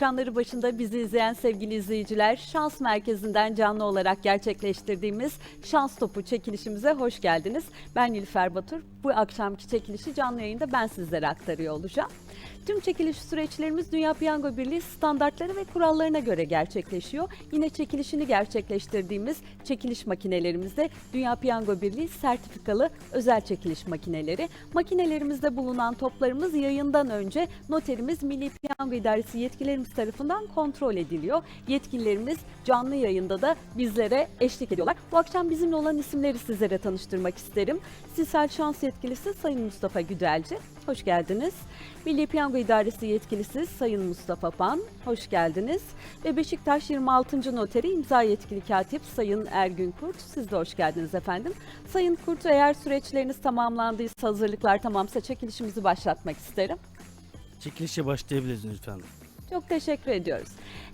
ekranları başında bizi izleyen sevgili izleyiciler, Şans Merkezi'nden canlı olarak gerçekleştirdiğimiz Şans Topu çekilişimize hoş geldiniz. Ben Nilüfer Batur. Bu akşamki çekilişi canlı yayında ben sizlere aktarıyor olacağım. Tüm çekiliş süreçlerimiz Dünya Piyango Birliği standartları ve kurallarına göre gerçekleşiyor. Yine çekilişini gerçekleştirdiğimiz çekiliş makinelerimizde Dünya Piyango Birliği sertifikalı özel çekiliş makineleri. Makinelerimizde bulunan toplarımız yayından önce noterimiz Milli Piyango İdaresi yetkilerimiz tarafından kontrol ediliyor. Yetkililerimiz canlı yayında da bizlere eşlik ediyorlar. Bu akşam bizimle olan isimleri sizlere tanıştırmak isterim. Sisal Şans Yetkilisi Sayın Mustafa Güdelci. Hoş geldiniz. Milli Piyango İdaresi Yetkilisi Sayın Mustafa Pan. Hoş geldiniz. Ve Beşiktaş 26. Noteri İmza Yetkili Katip Sayın Ergün Kurt. Siz de hoş geldiniz efendim. Sayın Kurt eğer süreçleriniz tamamlandıysa, hazırlıklar tamamsa çekilişimizi başlatmak isterim. Çekilişe başlayabiliriz lütfen. Çok teşekkür ediyoruz.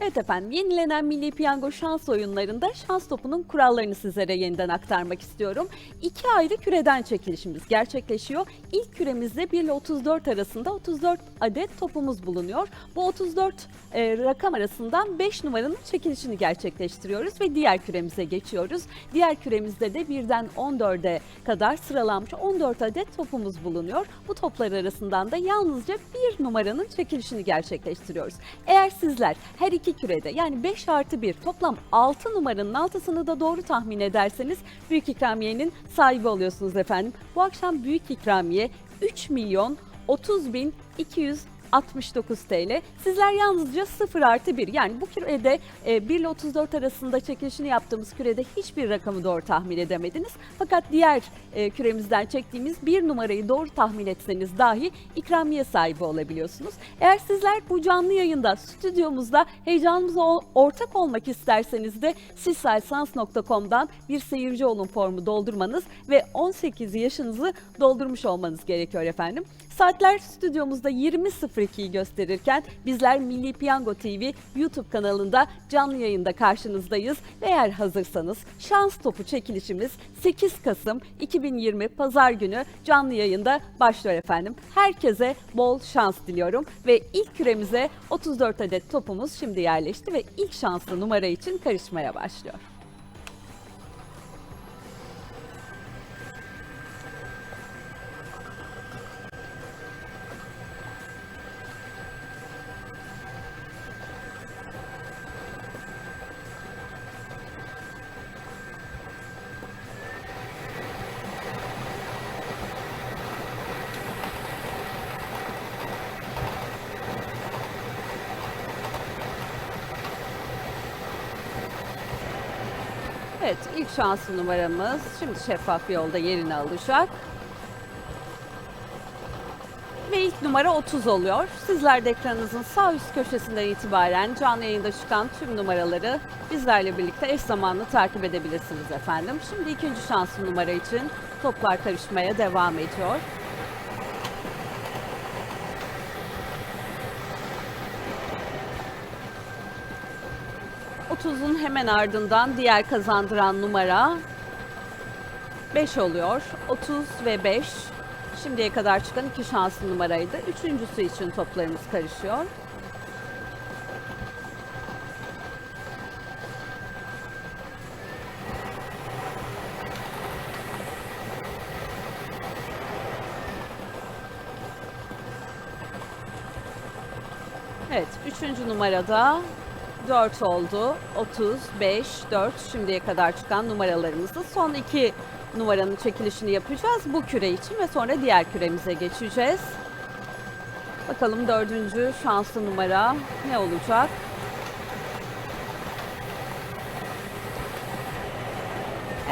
Evet efendim, yenilenen Milli Piyango şans oyunlarında şans topunun kurallarını sizlere yeniden aktarmak istiyorum. İki ayrı küreden çekilişimiz gerçekleşiyor. İlk küremizde 1 ile 34 arasında 34 adet topumuz bulunuyor. Bu 34 e, rakam arasından 5 numaranın çekilişini gerçekleştiriyoruz ve diğer küremize geçiyoruz. Diğer küremizde de birden 14'e kadar sıralanmış 14 adet topumuz bulunuyor. Bu toplar arasından da yalnızca bir numaranın çekilişini gerçekleştiriyoruz. Eğer sizler her iki kürede yani 5 artı 1 toplam 6 numaranın altısını da doğru tahmin ederseniz büyük ikramiyenin sahibi oluyorsunuz efendim. Bu akşam büyük ikramiye 3 milyon 30 bin 269 TL. Sizler yalnızca 0 artı 1 yani bu kürede e, 1 ile 34 arasında çekilişini yaptığımız kürede hiçbir rakamı doğru tahmin edemediniz. Fakat diğer e, küremizden çektiğimiz bir numarayı doğru tahmin etseniz dahi ikramiye sahibi olabiliyorsunuz. Eğer sizler bu canlı yayında stüdyomuzda heyecanımıza ortak olmak isterseniz de sissalsans.com'dan bir seyirci olun formu doldurmanız ve 18 yaşınızı doldurmuş olmanız gerekiyor efendim. Saatler stüdyomuzda 20.02'yi gösterirken bizler Milli Piyango TV YouTube kanalında canlı yayında karşınızdayız. Eğer hazırsanız şans topu çekilişimiz 8 Kasım 2020 Pazar günü canlı yayında başlıyor efendim. Herkese bol şans diliyorum ve ilk küremize 34 adet topumuz şimdi yerleşti ve ilk şanslı numara için karışmaya başlıyor. Evet, ilk şanslı numaramız şimdi şeffaf yolda yerini alacak. Ve ilk numara 30 oluyor. Sizler de ekranınızın sağ üst köşesinden itibaren canlı yayında çıkan tüm numaraları bizlerle birlikte eş zamanlı takip edebilirsiniz efendim. Şimdi ikinci şanslı numara için toplar karışmaya devam ediyor. Otuzun hemen ardından diğer kazandıran numara 5 oluyor. 30 ve 5 şimdiye kadar çıkan iki şanslı numaraydı. Üçüncüsü için toplarımız karışıyor. Evet, üçüncü numarada 4 oldu. 35, 4 şimdiye kadar çıkan numaralarımızı. Son iki numaranın çekilişini yapacağız bu küre için ve sonra diğer küremize geçeceğiz. Bakalım dördüncü şanslı numara ne olacak?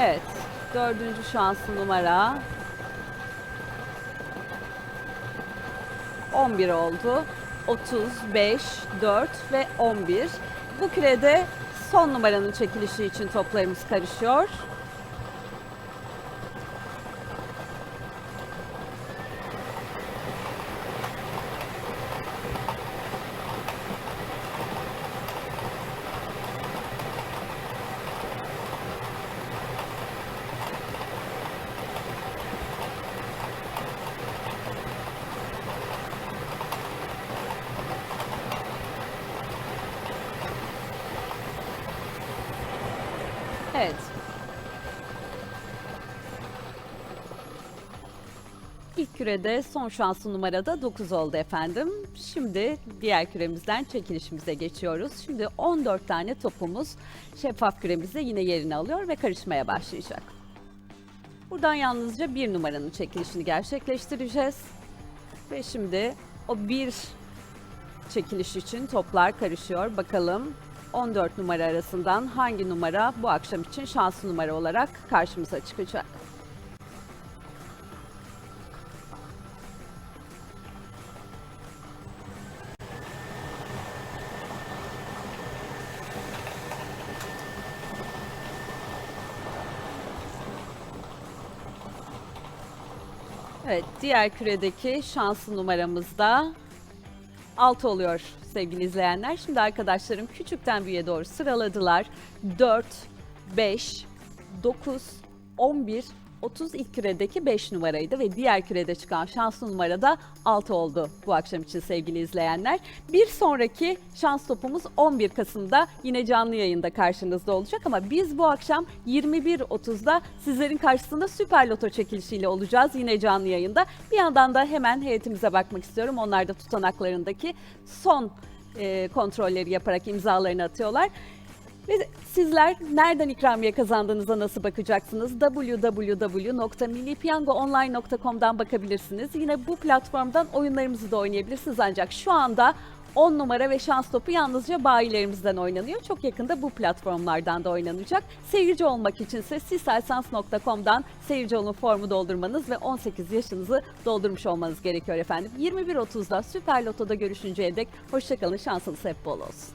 Evet, dördüncü şanslı numara 11 oldu. 35, 4 ve 11. Bu kürede son numaranın çekilişi için toplarımız karışıyor. İlk kürede son şanslı numarada 9 oldu efendim. Şimdi diğer küremizden çekilişimize geçiyoruz. Şimdi 14 tane topumuz şeffaf küremizde yine yerini alıyor ve karışmaya başlayacak. Buradan yalnızca bir numaranın çekilişini gerçekleştireceğiz. Ve şimdi o bir çekiliş için toplar karışıyor. Bakalım 14 numara arasından hangi numara bu akşam için şanslı numara olarak karşımıza çıkacak? Evet, diğer küredeki şanslı numaramız da 6 oluyor sevgili izleyenler. Şimdi arkadaşlarım küçükten büyüğe doğru sıraladılar. 4, 5, 9, 11, 30 ilk küredeki 5 numaraydı ve diğer kürede çıkan şanslı numara da 6 oldu bu akşam için sevgili izleyenler. Bir sonraki şans topumuz 11 Kasım'da yine canlı yayında karşınızda olacak ama biz bu akşam 21.30'da sizlerin karşısında Süper Loto çekilişiyle olacağız yine canlı yayında. Bir yandan da hemen heyetimize bakmak istiyorum. Onlar da tutanaklarındaki son e, kontrolleri yaparak imzalarını atıyorlar. Ve sizler nereden ikramiye kazandığınıza nasıl bakacaksınız? www.millipiyangoonline.com'dan bakabilirsiniz. Yine bu platformdan oyunlarımızı da oynayabilirsiniz ancak şu anda 10 numara ve şans topu yalnızca bayilerimizden oynanıyor. Çok yakında bu platformlardan da oynanacak. Seyirci olmak içinse sisalsans.com'dan seyirci olun formu doldurmanız ve 18 yaşınızı doldurmuş olmanız gerekiyor efendim. 21.30'da Süper Loto'da görüşünceye dek hoşçakalın şansınız hep bol olsun.